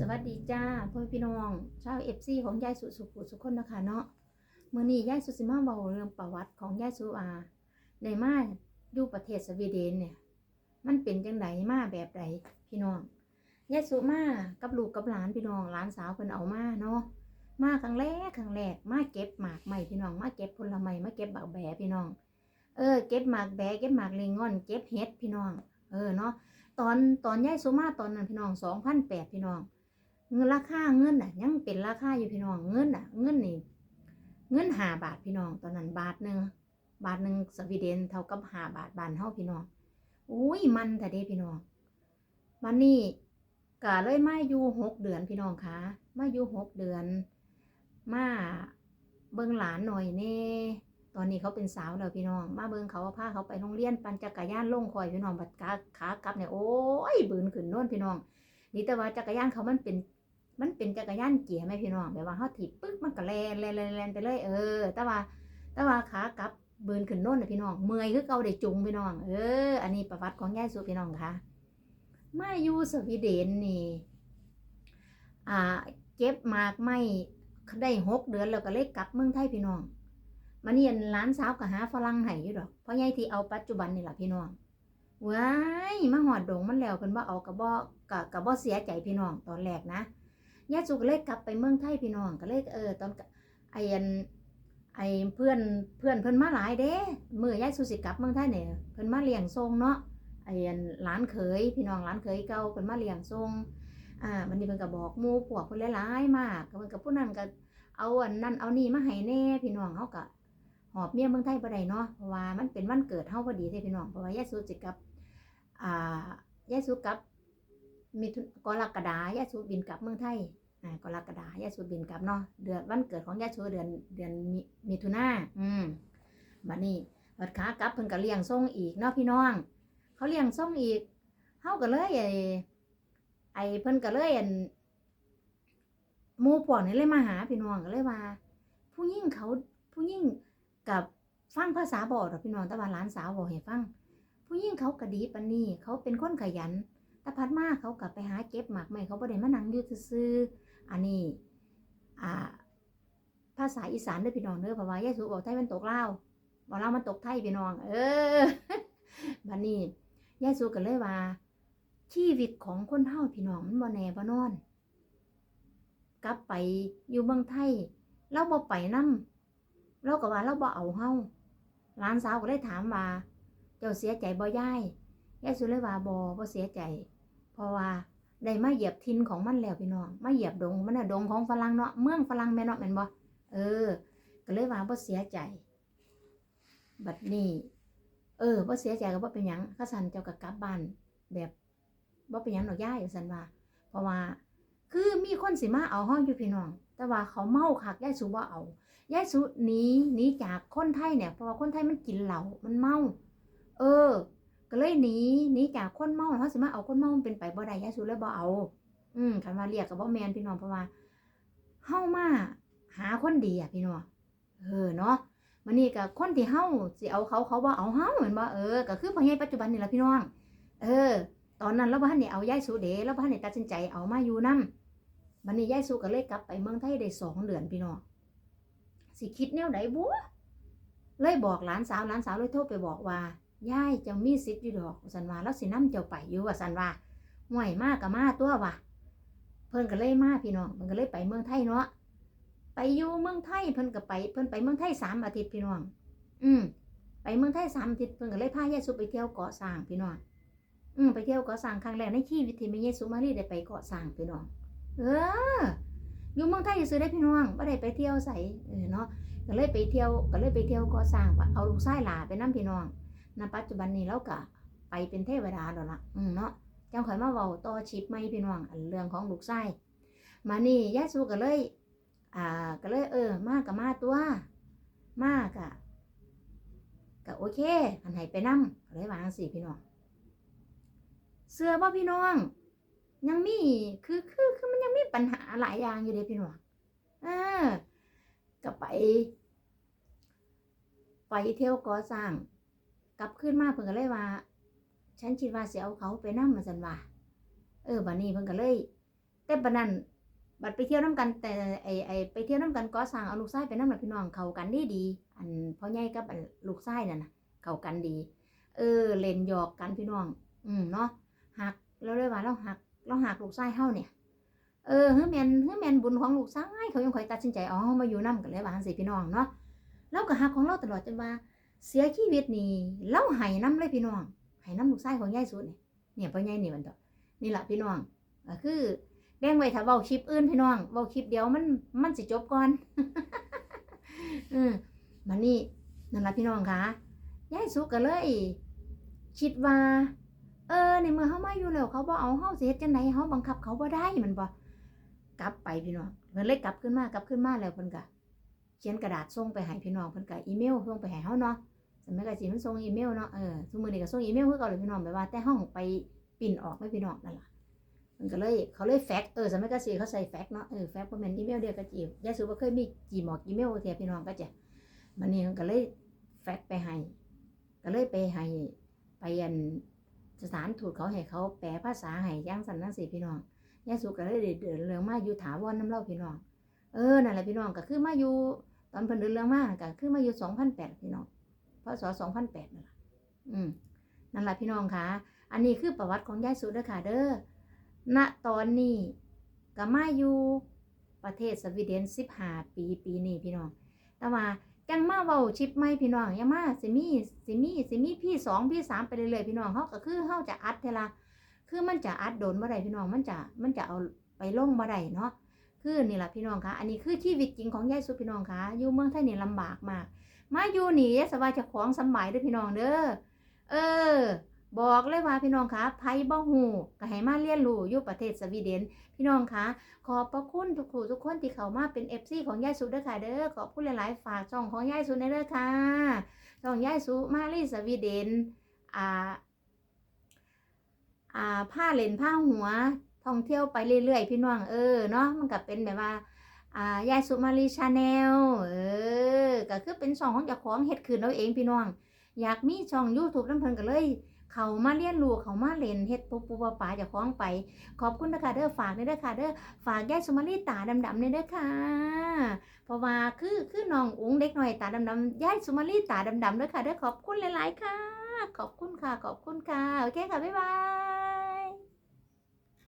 สวัสดีจ้าพ่อพี่น้องชาวเอฟซีของยายสุสุขุสุคนนะคะเนาะเมื่อนี้ยายสุสิมาเบาเรื่องประวัติของยายสุอาในมาอยู่ประเทศสวีเดนเนี่ย มันเป็นจังไดมาแบบใดพี่น้องยายสุมากับลูกกับหลานพี่น้องหลานสาวเพิ่นเอามาเนาะมาครั้งแรกครั้งแรกมาเก็บหมากใหม่พี่น้องมาเก็บผลไม้มาเก็บบักแบพี่น้อง เออ เก็บหมากแบเก็บหมากเลงงอน เก็บเห็ดพี่น้อง เออเนาะตอนตอนยายสุมาตอนนั้นพี่น้องสองพันแปดพี่น้อง เงินราคาเงินอะ ยังเป็นราคาอยู่พี่น้องเงินอะ เงินนี่เงินหาบาทพี่น้องตอนนั้นบาทหนึ่งบาทหนึ่งสวีเดนเท่ากับหาบาทบานเฮาพี่น้องอุ้ยมันแต่เด้พี่น้องวันนี้ก็เลยมาอยู่หกเดือนพี่น้องคะมาอยู่หกเดือน มาเบิ่งหลานหน่อยเน่ตอนนี้เขาเป็นสาวแล้วพี่น้อง มาเบิ่งเขาพาเขาไปโรงเรียนปั่นจักรยานลงคอยพี่น้องบัดขาขากลับเนี่ยโอ้ยบืนขึ้นโน่นพี่น้องนี่แต่ว่าจักรยานเขามันเป็น มันเป็นจักรยานเกียร์ไหมพี่น้องแบบว่าเขาถีบปึ๊กมันก็แลนแลนแลนแลนไปเลยเออ แต่ว่าแต่ว่าขากลับเบินขึ้นโน่นนะพี่น้องเมื่อยคือเกาได้จุงพี่น้อง เออ อันนี้ประวัติของยายสุพี่น้องค่ะมาอยู่สวีเดนนี่อ่าเก็บมากไม่ได้หกเดือนแล้วก็เลยกลับเมืองไทยพี่น้องมาเนียร้านสาวก็หาฝรั่งให้อยู่ดอกเพราะยายที่เอาปัจจุบันนี่แหละพี่น้องว้ายมาหอดดงมันแล้วเพิ่นว่าเอากระบอกกะกระบอกเสียใจพี่น้องตอนแรกนะ ยายสุก็เลยกลับไปเมืองไทยพี่น้องก็เลยเออตอนไอ้อันไอ้เพื่อนเพื่อนเพิ่นมาหลายเด้มื้อยายสุสิกลับเมืองไทยเนี่ยเพิ่นมาเลี้ยงทรงเนาะไอ้อันหลานเขยพี่น้องหลานเขยเก่าเพิ่นมาเลี้ยงทรงอ่าวันนี้เพิ่นก็บอกหมู่พวกเพิ่นหลายๆมากก็เพิ่นก็ผู้นั้นก็เอาอันนั้นเอานี่มาให้แน่พี่น้องเฮาก็หอบเมียเมืองไทยบ่ได้เนาะเพราะว่ามันเป็นวันเกิดเฮาพอดีเด้พี่น้องเพราะว่ายายสุสิกลับอ่ายายสุกับ มีทุนกรกฎายายสุบินกลับเมืองไทยอ่ากรกฎายายสุบินกลับเนาะเดือนวันเกิดของยายสุเดือนเดือนมิมิถุนาอืมบัดนี้บัดขากลับเพิ่นก็เลี้ยงส่งอีกเนาะพี่น้อง เขาเลี้ยงส่งอีกเฮาก็เลยไอ้ไอ้เพิ่นก็เลยอันหมู่พวกนี่เลยมาหาพี่น้องก็เลยว่า ผู้หญิงเขาผู้หญิงกับฟังภาษาบ่ดอกพี่น้องแต่ว่าหลานสาวบอกให้ฟัง ผู้หญิงเขากระดีปันนี่เขาเป็นคนขยัน แต่พัดมาเขากลับไปหาเก็บหมากไม่เขาบ่ได้มานั่งยู่ซื่ออันนี้อ่าภาษาอีสานเด้อพี่น้องเด้อเพราะว่ายายสุบอกไทยมันตกเล่าบอกเล่ามันตกไทยพี่น้อง เออบัดนี้ยายสุก็เลยว่า ชีวิตของคนเฮาพี่น้องมันบ่แน่บ่นอน กลับไปอยู่เมืองไทยเราบ่ไปนำเราก็ว่าเราบ่เอาเฮาหลานสาวก็เลยถามว่า เจ้าเสียใจบ่ยายยายสุเลยว่าบ่บ่เสียใจ เพราะว่าได้มาเหยียบทินของมันแล้วพี่น้องมาเหยียบดงมันน่ะดงของฝรั่งเนาะเมืองฝรั่งแม่นเนาะแม่นบ่เออ ก็เลยว่าบ่เสียใจ บัดนี้ เออบ่เสียใจก็บ่เป็นหยังข้าสันเจ้าก็กลับบ้านแบบบ่เป็นหยังดอกยายสันว่า เพราะว่า คือมีคนสิมาเอาเฮาอยู่พี่น้อง แต่ว่าเขาเมาคักยายสุบ่เอายายสุหนีหนีจากคนไทยเนี่ยเพราะว่าคนไทยมันกินเหล้ามันเมา เออ ก็เลยหนีหนีจากคนเมาเขาสิมาเอาคนเมามันเป็นไปบ่ได้ยาสุเลยบ่เอา อืมคันว่าเรียกกับบ่แมนพี่น้องเพราะว่าเฮามาหาคนดีอะพี่น้องเออเนาะมันนี่ก็คนที่เฮาสิเอาเขาเขาบ่เอาเฮาเหมือนบ่เออก็คือพ่อใหญ่ปัจจุบันนี่แหละพี่น้อง เออ ตอนนั้นเราบ่ทันได้เอายายสุเด้เราบ่ทันได้ตัดสินใจเอามาอยู่นำบัดนี้ยายสุก็เลยกลับไปเมืองไทยได้สองเดือนพี่น้องสิคิดแนวใดบัวเลยบอกหลานสาวหลานสาวเลยโทรไปบอกว่า ยายเจ้ามีสิทธิ์อยู่ดอกสันว่าแล้วสิน้ำเจ้าไปอยู่ว่าสันว่าห่วยมากกับมาตัวว่ะเพิ่นก็เลยมาพี่น้องเพิ่นก็เลยไปเมืองไทยเนาะไปอยู่เมืองไทยเพิ่นก็ไป เพิ่นไปเมืองไทยสามอาทิตย์พี่น้อง อืมไปเมืองไทยสามอาทิตย์เพิ่นก็เลยพายายสุไปเที่ยวเกาะสร้างพี่น้องอืมไปเที่ยวเกาะสร้างครั้งแรกในชีวิตที่แม่ยายสุมารีได้ไปเกาะสร้างพี่น้อง เอออยู่เมืองไทยซื้อได้พี่น้องบ่ได้ไปเที่ยวใสเออเนาะก็เลยไปเที่ยวก็เลยไปเที่ยวเกาะสร้างว่าเอาลูกชายหลาไปนํพี่น้อง ณปัจจุบันนี้เราก็ไปเป็นเทวดาแล้วล่ะอืมเนาะจังข่อยมาเว้าต่อชิปไม่พี่น้องเรื่องของลูกชายมานี่ยายสูก็เลย อ่าก็เลยเออ มากกับมาตัว มากอะก็โอเคอันไหนไปนำก็เลยวางสิพี่น้อง เสื้อบ่พี่น้อง ยังมีคือคือคือมันยังมีปัญหาหลายอย่างอยู่เด้พี่น้องเออก็ไป ไปเที่ยวก่อสร้าง กลับขึ้นมาเพิ่นก็เลยว่า ฉันคิดว่าสิเอาเขาไปนำมาซั่นว่าเออบัดนี้เพิ่นก็เลย แต่บัดนั้นบัดไปเที่ยวน้ำกัน แต่ไอไอไปเที่ยวน้ำกันก็สั่งเอาลูกชายไปน้ำหนักพี่น้องเขากันดีดี อันพ่อใหญ่กับอันลูกชายนั่นนะเขากันดี เออเล่นหยอกกันพี่น้อง อืมเนาะหักเราเลยว่าเราหักเราหักลูกชายเฮาเนี่ย เออเฮ้ยแมนเฮ้ยแมนบุญของลูกชายเขายังคอยตัดสินใจอ๋อมาอยู่นํกันเลยว่าจังซี่พี่น้องเนาะเราก็หักของเราตลอดจนว่า เสียชีวิตนี่เราให้น้ำเลยพี่น้องให้น้ำลูกชายของยายสุดเนี่ยเนี่ยพ่อใหญ่นี่มันต่อนี่แหละพี่น้องก็คือแดงไว้ถ้าเว้าคลิปอื่นพี่น้องเว้าคลิปเดียวมันมันสิจบก่อนอืมมานี่นั่นแหละพี่น้องคะยายสุก็เลย คิดว่า เออในเมื่อเขามาอยู่แล้วเขาบ่เอาเฮาเฮ็ดจังไดเฮาบังคับเขาบ่ได้มันบ่กลับไปพี่น้องเพิ่นเลยกลับขึ้นมากลับขึ้นมาแล้วเพิ่นก็เขียนกระดาษส่งไปให้พี่น้องเพิ่นก็อีเมลส่งไปให้เฮาเนาะ มัยก่อนสิมันส่งอีเมลเนาะเออทุกมื้อนี้ก็ส่งอีเมลคือเก่าเลยพี่น้องแบบว่า แต่ห้องไปปริ้นออกไม่พี่น้องนั่นล่ะมันก็เลยเขาเลยแฟกซ์เออสมัยก่อนสิเขาใส่แฟกซ์เนาะเออแฟกซ์บ่แม่นอีเมลเดียวกับจียายสุบ่เคยมีจีหมอกอีเมลเทียพี่น้องก็จะมันนี่มันก็เลยแฟกซ์ไปให้ก็เลยไปให้ไปอันสถานทูตเขาให้เขาแปลภาษาให้ย่างสันนั่งสิพี่น้องยายสุก็เลยเดินเรื่องมาอยู่ถาวรน้ำเล่าพี่น้องเออนั่นแหละพี่น้องก็คือมาอยู่ตอนเพิ่นเดินเรื่องมาก็คือมาอยู่สองพันแปดพี่น้อง ศสองพันแปดนั่นแหละอืมนั่นแหละพี่น้องค่ะอันนี้คือประวัติของยายสุเด้อค่ะเด้อณตอนนี้ก็มาอยู่ประเทศสวีเดนสิบห้าปีปีนี้พี่น้อง แต่ว่าจังมาเว้าชิปไม่พี่น้องยังมาสิมีสิมีสิมีพี่สองพี่สามไปเรื่อยๆพี่น้องเขาก็คือเขาจะอัดเทละคือมันจะอัดโดนบ่ได้พี่น้องมันจะมันจะเอาไปลงบ่ได้เนาะคือนี่แหละพี่น้องคะอันนี้คือชีวิตจริงของยายสุพี่น้องคะอยู่เมืองไทยนี่ลำบากมาก มาอยู่นี่สบายจะของสำบายเด้อพี่น้องเด้อเออ บอกเลยว่าพี่น้องคะไผบ่ฮู้ก็ให้มาเรียนรู้อยู่ประเทศสวีเดน พี่น้องคะขอบพระคุณทุกผู้ทุกคนที่เข้ามาเป็น FC ของยายสุเด้อค่ะเด้อขอบคุณหลายๆฝากช่องของยายสุในเด้อค่ะช่องยายสุมาลีสวีเดนอ่าอ่าผ้าเล่นผ้าหัวท่องเที่ยวไปเรื่อยๆ พี่น้องเออเนาะมันก็เป็นแบบว่า ยายสุมาลีชาแนลเออก็คือเป็นช่องของเจ้าของเฮ็ดคืนเราเองพี่น้อง อยากมีช่อง YouTube น้ำเพิ่นก็เลย เขามาเรียนรู้เขามาเล่นเฮ็ดปุ๊บปุ๊บป๋าเจ้าของไป ขอบคุณนะคะเด้อฝากเด้อค่ะเด้อฝากยายสุมาลีตาดำๆเนี่ยเด้อค่ะ เพราะว่าคือคือน้องอุ๋งเด็กหน่อยตาดำๆยายสุมาลีตาดำๆเด้อค่ะเด้อขอบคุณหลายๆค่ะ ขอบคุณค่ะขอบคุณค่ะโอเคค่ะบ๊ายบาย